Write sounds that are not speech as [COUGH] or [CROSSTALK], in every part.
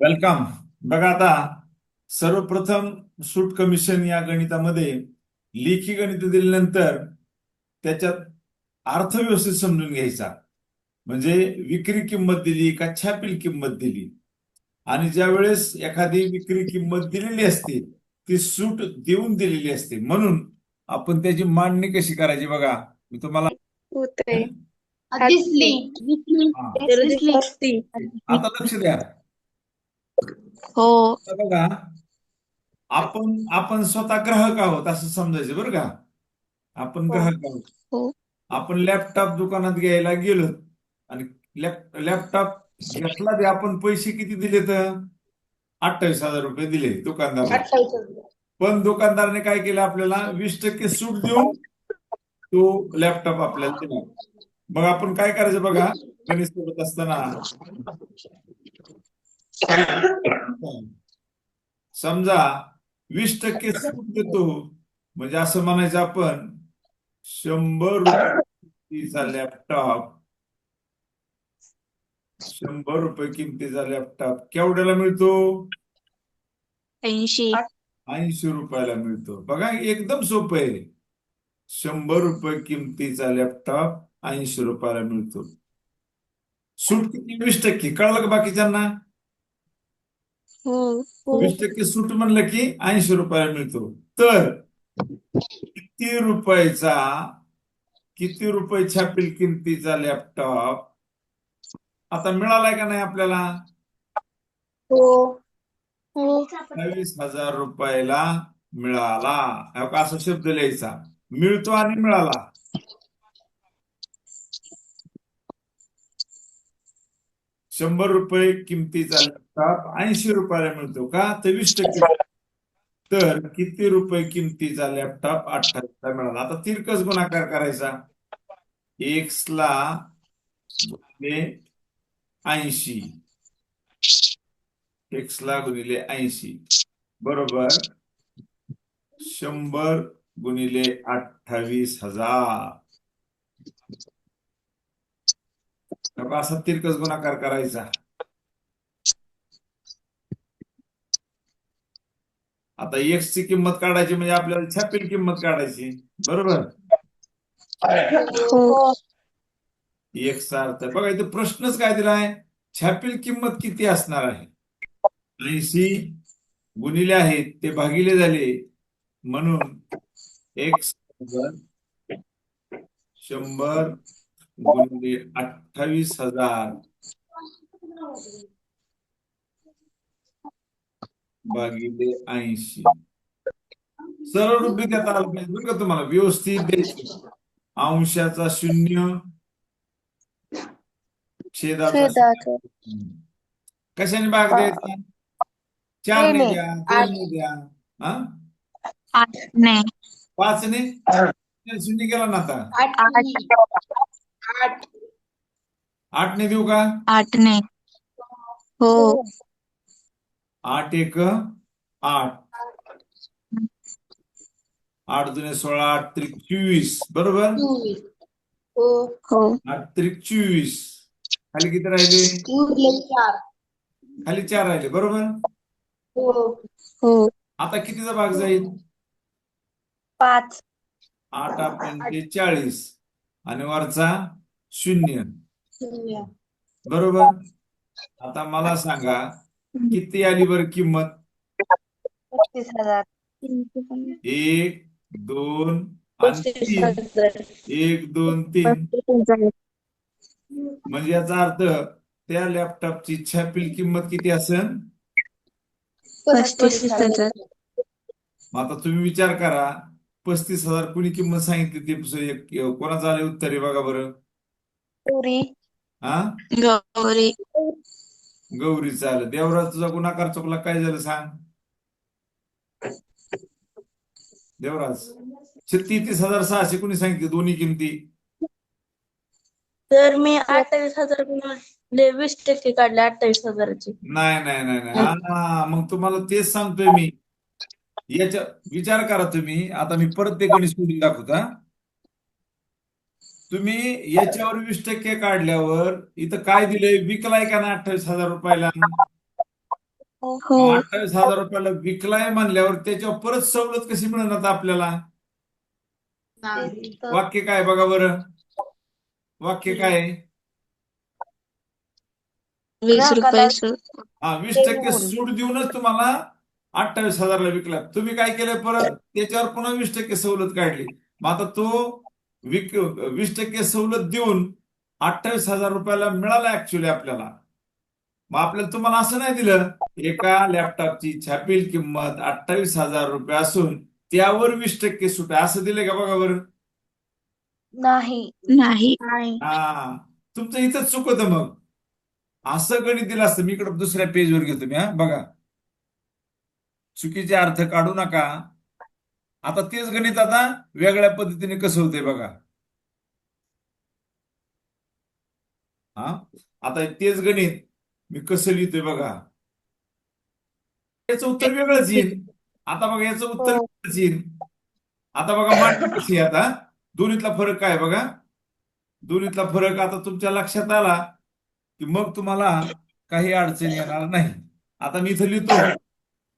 Welcome बघा आता सर्वप्रथम सूट कमिशन या गणितामध्ये लेखी गणित दिल्यानंतर त्याच्यात अर्थव्यवस्थित समजून घ्यायचा. म्हणजे विक्री किंमत दिली का छापील किंमत दिली? आणि ज्या वेळेस एखादी विक्री किंमत दिलेली असते ती सूट देऊन दिलेली असते. म्हणून आपण त्याची मांडणी कशी करायची बघा. मी तुम्हाला आता लक्ष द्या. हो. आता बघा आपण आपण स्वतः ग्राहक आहोत असं समजायचं बरं का? आपण हो. ग्राहक आहोत. हो. आपण लॅपटॉप दुकानात घ्यायला गेलो आणि लॅप लॅपटॉप घेतला बी आपण पैसे किती दिले तर अठ्ठावीस हजार रुपये दिले दुकानदाराला पण दुकानदाराने काय केलं आपल्याला? वीस टक्के सूट देऊन तो लॅपटॉप आपल्याला दिला. मग आपण काय करायचं बघा? गणित सोडत असताना समजा वीस टक्के सूट देतो. म्हणजे असं म्हणायचं आपण शंभर रुपये किमतीचा लॅपटॉप शंभर रुपये किमतीचा लॅपटॉप केवढ्याला मिळतो? ऐंशी. ऐंशी रुपयाला मिळतो. बघा एकदम सोपं आहे. शंभर रुपये किमतीचा लॅपटॉप ऐंशी रुपयाला मिळतो. सूट किती? वीस टक्के. कळलं का बाकीच्यांना? वीस टक्के सूट म्हणलं की ऐंशी रुपयाला मिळतो. तर किती रुपयाचा किती रुपये छापील किमतीचा लॅपटॉप आता मिळालाय का नाही आपल्याला? हो. हो. अठ्ठावीस हजार रुपयाला मिळाला. हा का असा शब्द लिहायचा. मिळतो आणि मिळाला. शंभर रुपये किमतीचा लॅपटॉप ऐंशी रुपयाला मिळतो. का? तर वीस टक्के. तर किती रुपये किमतीचा लॅपटॉप अठ्ठावीसला मिळाला? आता तिरकस गुणाकार करायचा. एक्स ला ऐंशी. एक्स ला गुणिले ऐंशी. बरोबर. शंभर गुणिले अठ्ठावीस हजार. असा तिरकस गुणाकार करायचा. आता एक्स ची किंमत काढायची म्हणजे आपल्याला छापील किंमत काढायची. बरोबर? हो. एक्सचा अर्थ. बघा इथे प्रश्नच काय दिलाय? छापील किंमत किती असणार आहे? ऐंशी गुणिले आहेत ते भागिले झाले. म्हणून एक्स शंभर गुणिले अठ्ठावीस हजार. भागिले ऐंशी. सरळ रूपी देता आलं पाहिजे बरं का तुम्हाला? व्यवस्थित द्यायचं. अंशाचा शून्य. छेदाचा छेदाचं. शून्य. कशाने भाग द्यायचा? चार ने ने, द्या आठ. दोन ने द्या. हा? आठ ने पाच ने शून्य केला ना आता. आठ आठ. आठ ने देऊ का? आठ ने हो. आठ एक आठ. आठ दुने सोळा आठ त्रिक चोवीस. बरोबर? हो. हो. आठ त्रिक चोवीस. खाली किती राहिले? खाली चार राहिले. बरोबर? हो. हो. आता कितीचा भाग जाईल? पाच. आठ पंचे आणि वरचा शून्य. बरोबर? आता मला सांगा किती आली बरं किंमत? एक दोन एक दोन तीन. म्हणजे याचा अर्थ त्या लॅपटॉपची छापील किंमत किती असेल? आता तुम्ही विचार करा पस्तीस हजार कुणी किंमत सांगितली ती एक- कोणाचं आले उत्तर आहे बघा बरं. गौरी. हा? गौरी. गौरीचं आलं देवराज तुझा गुन्हाकार चुकला काय झालं सांग? देवराज तेहतीस हजार सहाशे कुणी सांगितले? दोन्ही किमती. तर मी अठ्ठावीस हजार वीस टक्के काढले अठ्ठावीस हजाराचे. नाही नाही नाही नाही. हा मग तुम्हाला तेच सांगतोय मी. याच्या विचार करा तुम्ही आता मी परत ते गणित सोडून दाखवतो हा तुम्ही याच्यावर वीस टक्के काढल्यावर इथं काय दिलंय विकलाय का ना अठ्ठावीस हजार रुपयाला हो अठ्ठावीस हजार रुपयाला विकलाय म्हणल्यावर त्याच्यावर परत सवलत कशी मिळणार आता आपल्याला. वाक्य काय बघा बरं वाक्य काय? वीस हा टक्के. सूट देऊनच तुम्हाला अठ्ठावीस हजारला विकला. तुम्ही काय केलं परत? त्याच्यावर पुन्हा वीस टक्के सवलत काढली. मग आता तो विक वीस टक्के सवलत देऊन अठ्ठावीस हजार रुपयाला मिळाला ऍक्च्युली आपल्याला. मग आपल्याला तुम्हाला असं नाही दिलं एका लॅपटॉपची छापील किंमत अठ्ठावीस हजार रुपये असून त्यावर वीस टक्के सूट. आहे असं दिलंय का बघा बरं? नाही. नाही. हा. तुमचं इथंच चुकतं मग. असं गणित दिलं असतं. मी इकडे दुसऱ्या पेजवर घेतो मी हा. बघा. चुकीचे अर्थ काढू नका. आता तेच गणित आता वेगळ्या पद्धतीने कसं होतंय बघा. हा? आता तेच गणित मी कसं लिहितोय बघा. याचं उत्तर वेगळंच येईल. आता बघा याचं उत्तर हो. वेगळंच येईल. आता बघा मांडणी आता. दोन्हीतला फरक काय बघा. दोन्हीतला फरक आता तुमच्या लक्षात आला की मग तुम्हाला काही अडचण येणार नाही. आता मी इथं लिहितो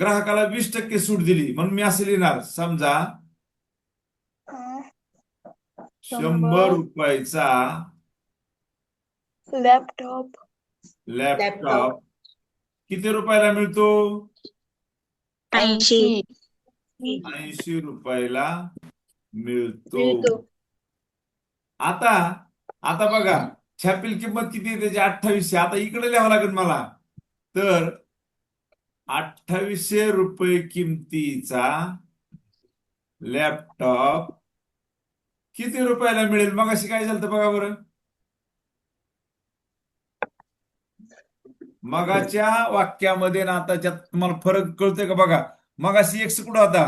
ग्राहकाला वीस टक्के सूट दिली. म्हणून मी असं लिहिणार समजा शंभर रुपयाचा लॅपटॉप. लॅपटॉप. किती रुपयाला मिळतो? ऐंशी. ऐंशी रुपयाला मिळतो. आता आता बघा. छापील किंमत किती आहे? त्याची अठ्ठावीसशे. आता इकडे लिहावं लागेल मला. तर अठ्ठावीसशे रुपये किमतीचा लॅपटॉप किती रुपयाला मिळेल? मग अशी काय झालं बघा बरं. मगाच्या वाक्यामध्ये ना आताच्यात तुम्हाला फरक कळतोय का बघा? मगाशी एक्स कुठं होता?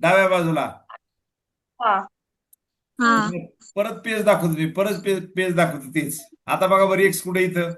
डाव्या बाजूला. हा. हा. परत पेज दाखवतो मी. परत पेज पेज दाखवतो तेच. आता बघा बरं एक्स कुठे इथं?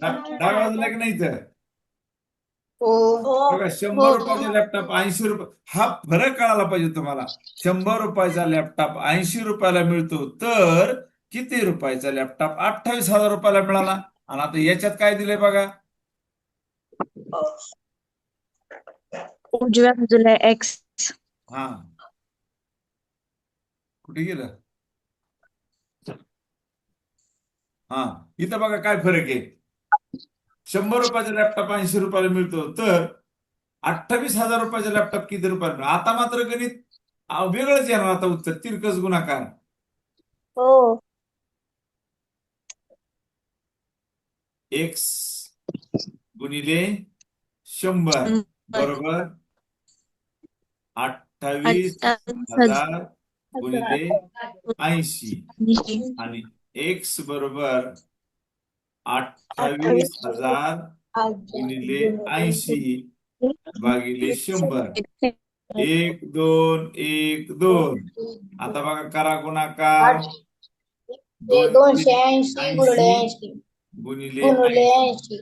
डाव्या बाजूला की नाही इथं? हो. बघा शंभर रुपयाचा लॅपटॉप ऐंशी रुपये हा फरक कळायला पाहिजे तुम्हाला शंभर रुपयाचा लॅपटॉप ऐंशी रुपयाला मिळतो तर किती रुपयाचा लॅपटॉप अठ्ठावीस हजार रुपयाला मिळाला. आणि आता याच्यात काय दिलंय बघा? उजव्या बाजूला एक्स हा. कुठे गेलं? हा इथं बघा काय फरक आहे. शंभर रुपयाचा लॅपटॉप ऐंशी रुपयाला मिळतो. तर अठ्ठावीस हजार रुपयाचा लॅपटॉप किती रुपयाला मिळतो? आता मात्र गणित वेगळंच येणार आता उत्तर. तिरकस गुणाकार. हो. एक्स गुणिले शंभर. बरोबर? अठ्ठावीस हजार गुणिले ऐंशी. आणि एक्स बरोबर अठ्ठावीस हजार गुणिले ऐंशी भागिले शंभर. एक दोन एक दोन. आता बघा करा गुणाकार. दोन दोनशे ऐंशी गुणिले ऐंशी गुणिले गुणिले ऐंशी. ऐंशी.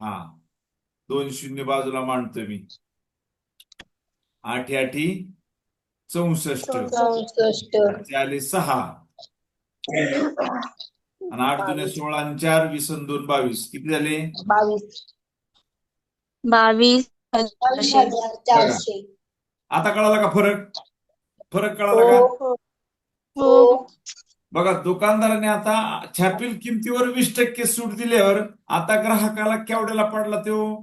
हा. दोन शून्य बाजूला मांडतो मी. आठ आठी चौसष्ट. चौसष्ट. आले सहा. आणि आठ जुने सोळा आणि चार वीस आणि दोन बावीस. किती झाले? बावीस. बावीस. बावीस हजार चारशे. आता कळाला का फरक? फरक कळाला का? हो हो. बघा दुकानदाराने आता छापील किमतीवर वीस टक्के सूट दिल्यावर आता ग्राहकाला केवढ्याला पडला तो?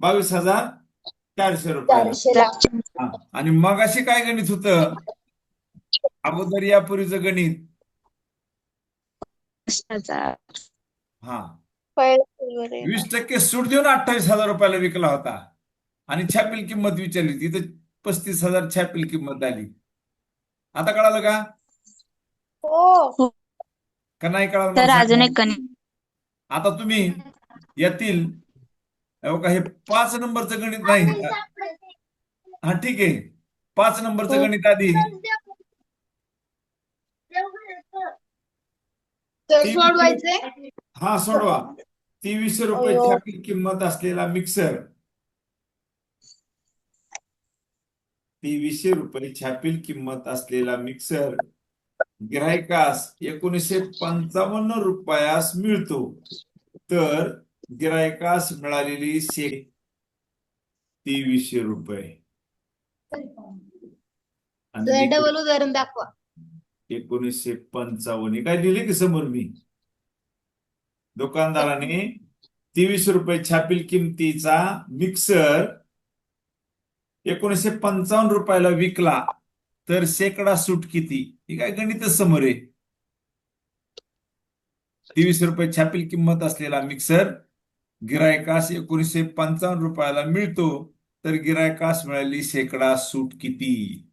बावीस हजार चारशे हा. आणि मग अशी काय गणित होतं? अगोदर यापूर्वीचं गणित. हा. वीस टक्के सूट देऊन अठ्ठावीस हजार रुपयाला विकला होता. आणि छापील किंमत विचारली. तिथं पस्तीस हजार छापील किंमत आली आता कळालं का? हो. का नाही कळालं तर अजून. एक आता तुम्ही यातील. हे बघा हे पाच नंबरचं गणित नाही. हा ठीक आहे. पाच नंबरचं हो. गणित आधी. सोडवायचे हा सोडवा. तेवीसशे रुपये अयो. छापील किंमत असलेला मिक्सर तेवीसशे रुपये छापील किंमत असलेला मिक्सर गिरायकास एकोणीसशे पंचावन्न रुपयास मिळतो. तर गिरायकास मिळालेली शे तेवीसशे रुपये. डबल उदाहरण दाखवा. एकोणीसशे पंचावन्न. काय लिहिले की समोर मी? दुकानदाराने तेवीस रुपये छापील किमतीचा मिक्सर एकोणीसशे पंचावन्न रुपयाला विकला. तर शेकडा सूट किती? ही काय गणितच समोर आहे? तेवीस रुपये छापील किंमत असलेला मिक्सर गिरायकास एकोणीसशे पंचावन्न रुपयाला मिळतो. तर गिरायकास मिळाली शेकडा सूट किती?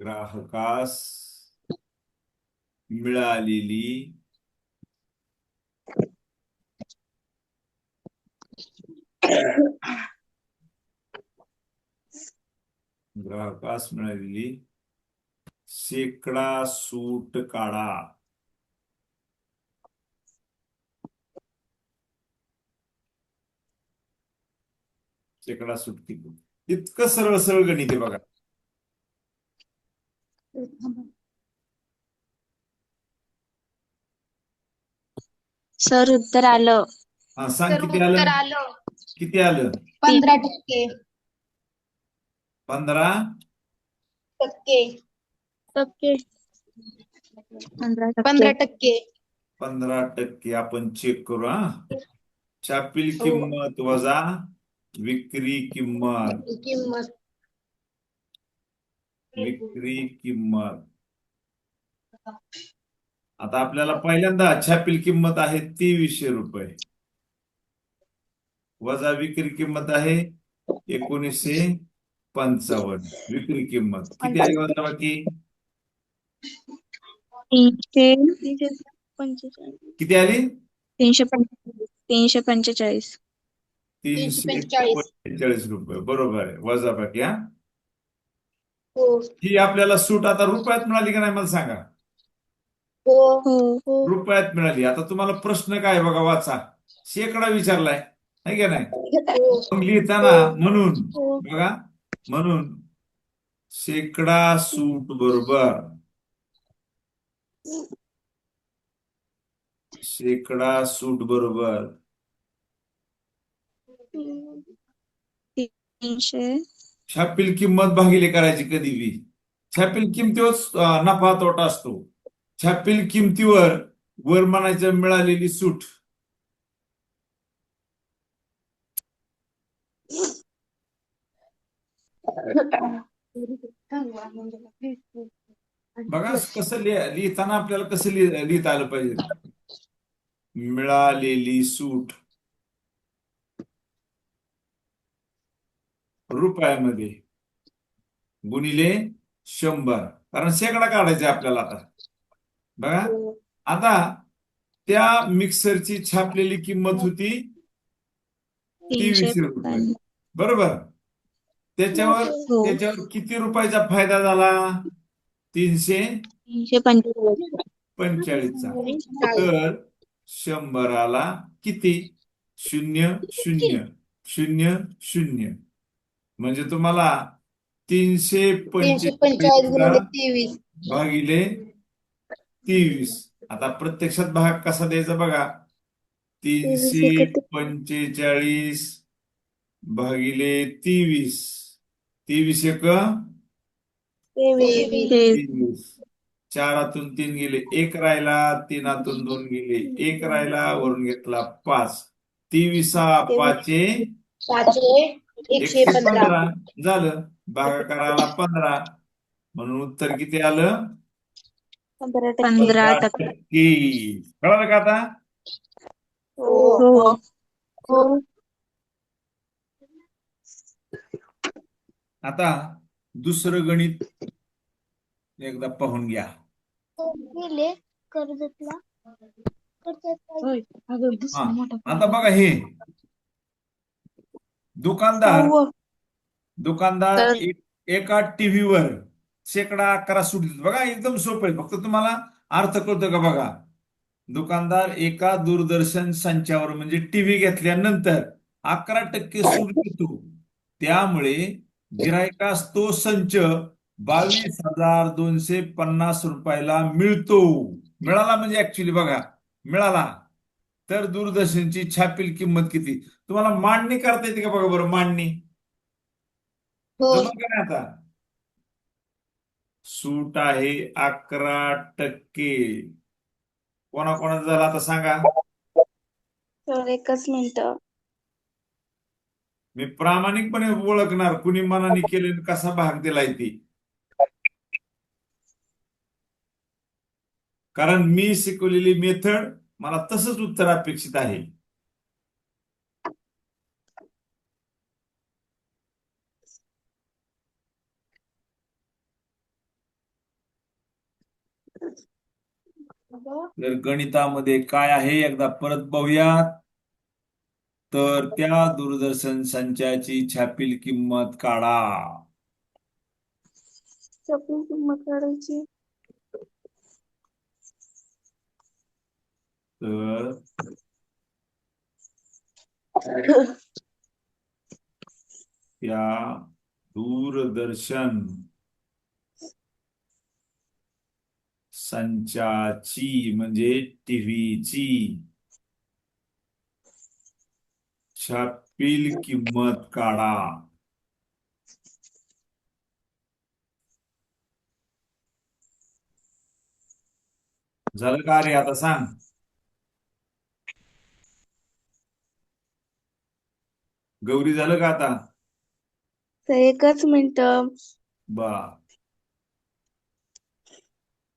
ग्राहकास मिळालेली ग्राहकास मिळालेली शेकडा सूट काढा. शेकडा सूट किती इतकं सरळ सरळ गणित आहे बघा. सर उत्तर आलं. हा सांग तर किती उत्तर आलं. आलं किती आलं? पंधरा टक्के. पंधरा? टक्के. टक्के. पंधरा पंधरा टक्के. टक्के पंधरा टक्के. आपण चेक करू हा. छापील किंमत वजा विक्री किंमत. किंमत. विक्री किंमत. आता आपल्याला पहिल्यांदा छापील किंमत आहे तेवीसशे रुपये. वजा विक्री किंमत आहे एकोणीसशे पंचावन्न. विक्री किंमत. किती आहे वजा बाकी? तीनशे किती आली? तीनशे तीनशे पंचेचाळीस. तीनशे पंचेचाळीस. पंचेचाळीस रुपये. बरोबर आहे. वजा बाकी हा? हो. ही आपल्याला सूट आता रुपयात मिळाली का नाही मला सांगा. हो. हो. रुपयात मिळाली. आता तुम्हाला प्रश्न काय बघा वाचा. शेकडा विचारलाय. है का नाही? मग लिहिताना म्हणून बघा. म्हणून शेकडा सूट बरोबर. शेकडा सूट बरोबर. तीनशे. छापील किंमत भागिले करायची कधी बी. छापील किमतीवर नफा तोटा असतो. छापील किमतीवर वर मिळालेली सूट. बघा कसं लिहिताना आपल्याला कसं लिहिता आलं पाहिजे? मिळालेली सूट. रुपयामध्ये. गुणिले शंभर. कारण शेकडा काढायचे आपल्याला आता. बघा. आता त्या मिक्सरची छापलेली किंमत होती तीनशे रुपये. बरोबर? त्याच्यावर हो त्याच्यावर किती रुपयाचा फायदा झाला? तीनशे तीनशे पंचेचाळीस. पंचेचाळीसचा. तर शंभराला किती? शून्य शून्य. शून्य शून्य. म्हणजे तुम्हाला तीनशे तीनशे पंचेचाळीस गुणिले पंचेचाळीस तेवीस. भागिले तेवीस. आता प्रत्यक्षात भाग कसा द्यायचा बघा. तीनशे किती? पंचेचाळीस भागिले तेवीस. तेवीस एक? तेवीस. तेवीस. चारातून तीन गेले. एक राहिला तीनातून दोन गेले. एक राहिला वरून घेतला पाच. तेविसा पाचे पाचशे एकशे एकशे पंधरा. पंधरा झालं. भागाकाराला पंधरा. म्हणून उत्तर किती आलं? पंधरा पंधरा टक्के. कळालं का आता? हो. हो. हो. आता दुसरं गणित एकदा पाहून घ्या. गेले कर्जतला? आता बघा हे. दुकानदार. हो. दुकानदार तर- एक- एका टीव्हीवर शेकडा अकरा सूट देतो बघा एकदम सोपं आहे. फक्त तुम्हाला अर्थ कळतो का बघा? दुकानदार एका दूरदर्शन संचावर म्हणजे टीव्ही घेतल्यानंतर अकरा टक्के सूट देतो. त्यामुळे गिरायकास तो संच बावीस हजार दोनशे पन्नास रुपयाला मिळतो. मिळाला म्हणजे ऍक्च्युली बघा मिळाला. तर दूरदर्शनची छापील किंमत किती? तुम्हाला मांडणी करता येते का बघा बरं मांडणी? हो. जमलं का नाही आता? सूट आहे अकरा टक्के. कोणाकोणाचं झालं आता सांगा? एकच मिनिट. मी प्रामाणिकपणे ओळखणार कुणी मनाने केले कसा भाग दिलाय ती. कारण मी शिकवलेली मेथड मला तसंच उत्तर अपेक्षित आहे. तर गणितामध्ये काय आहे? एकदा परत बघूयात. तर त्या दूरदर्शन संचाची छापील किंमत काढा. छापील किंमत काढायची. तर [COUGHS] त्या दूरदर्शन संचाची म्हणजे टीव्हीची. छापील किंमत काढा. झालं का रे आता सांग. गौरी झालं का आता? एकच मिनिट. बा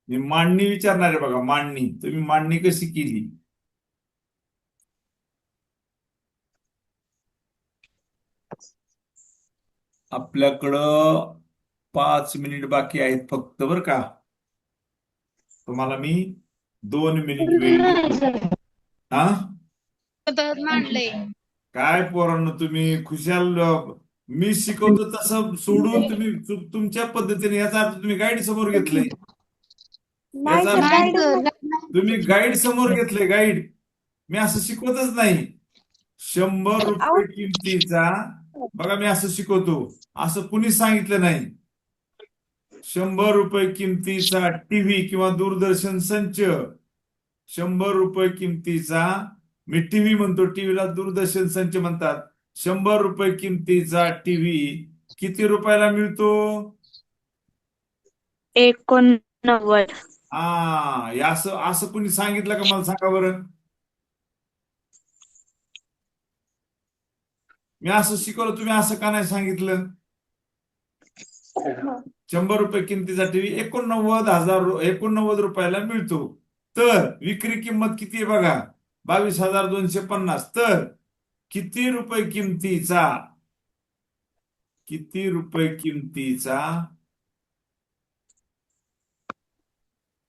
मी मांडणी विचारणार आहे बघा मांडणी. तुम्ही मांडणी कशी केली? आपल्याकडं पाच मिनिट बाकी आहेत फक्त बर का. तुम्हाला मी दोन मिनिट वेळ. हा? काय पोरांनो तुम्ही खुशाल मी शिकवतो तसं सोडून तुम्ही तुमच्या पद्धतीने याचा अर्थ तुम्ही गाईड समोर घेतलंय. नाही याचा अर्थ guide. तुम्ही गाईड समोर घेतले गाईड मी असं शिकवतच नाही. शंभर रुपये किमतीचा बघा मी असं शिकवतो. असं कुणी सांगितलं नाही. शंभर रुपये किमतीचा टीव्ही किंवा दूरदर्शन संच. शंभर रुपये किमतीचा मी टीव्ही म्हणतो टीव्हीला दूरदर्शन संच म्हणतात. शंभर रुपये किमतीचा टीव्ही किती रुपयाला मिळतो? एकोणनव्वद. हा असं असं कुणी सांगितलं का मला सांगा बरं? मी असं शिकवलं तुम्ही असं का नाही सांगितलं? शंभर रुपये किमतीचा टीव्ही एकोणनव्वद हजार एकोणनव्वद रुपयाला मिळतो. तर विक्री किंमत किती आहे बघा? बावीस हजार दोनशे पन्नास. तर किती रुपये किमतीचा? किती रुपये किमतीचा?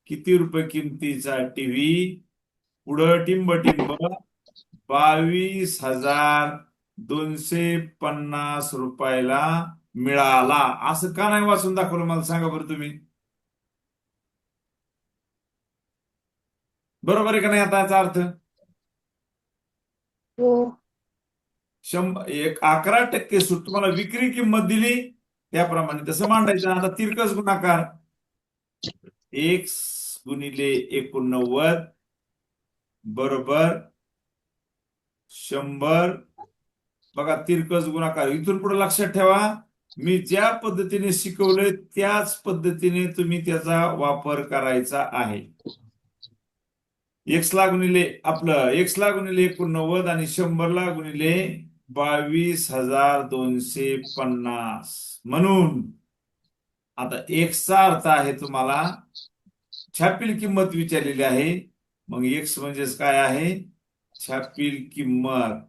किती रुपये किमतीचा टीव्ही? पुढं टिंब टिंब बावीस हजार दोनशे पन्नास रुपयाला मिळाला. असं का नाही वाचून दाखवलं मला सांगा बरं तुम्ही? बरोबर आहे का नाही आता याचा अर्थ? हो. शंभर एक अकरा टक्के सूट तुम्हाला विक्री किंमत दिली. त्याप्रमाणे तसं मांडायचं. आता तिरकस गुणाकार. एक गुणिले एकोणनव्वद बरोबर शंभर. बघा तिरकस गुणाकार. इथून पुढे लक्षात ठेवा. मी ज्या पद्धतीने शिकवलंय त्याच पद्धतीने तुम्ही त्याचा वापर करायचा आहे. एक्स ला गुणिले आपलं एक्स ला गुणिले एकोणनव्वद आणि शंभरला गुणिले बावीस हजार दोनशे पन्नास. म्हणून आता एक्सचा अर्थ आहे तुम्हाला छापील किंमत विचारलेली आहे. मग एक्स म्हणजेच काय आहे? छापील किंमत.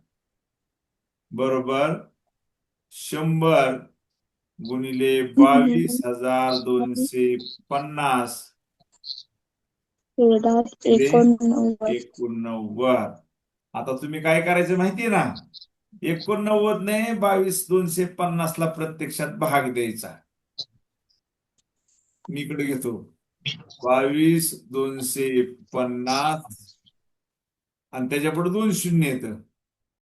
बरोबर? शंभर गुणिले बावीस हजार दोनशे पन्नास. एकोणनव्वद. एकोणनव्वद. आता तुम्ही काय करायचं माहितीये ना? एकोणनव्वद ने बावीस दोनशे पन्नास ला प्रत्यक्षात भाग द्यायचा. मी इकडे घेतो. बावीस दोनशे पन्नास आणि त्याच्यापुढे दोन शून्य येतं.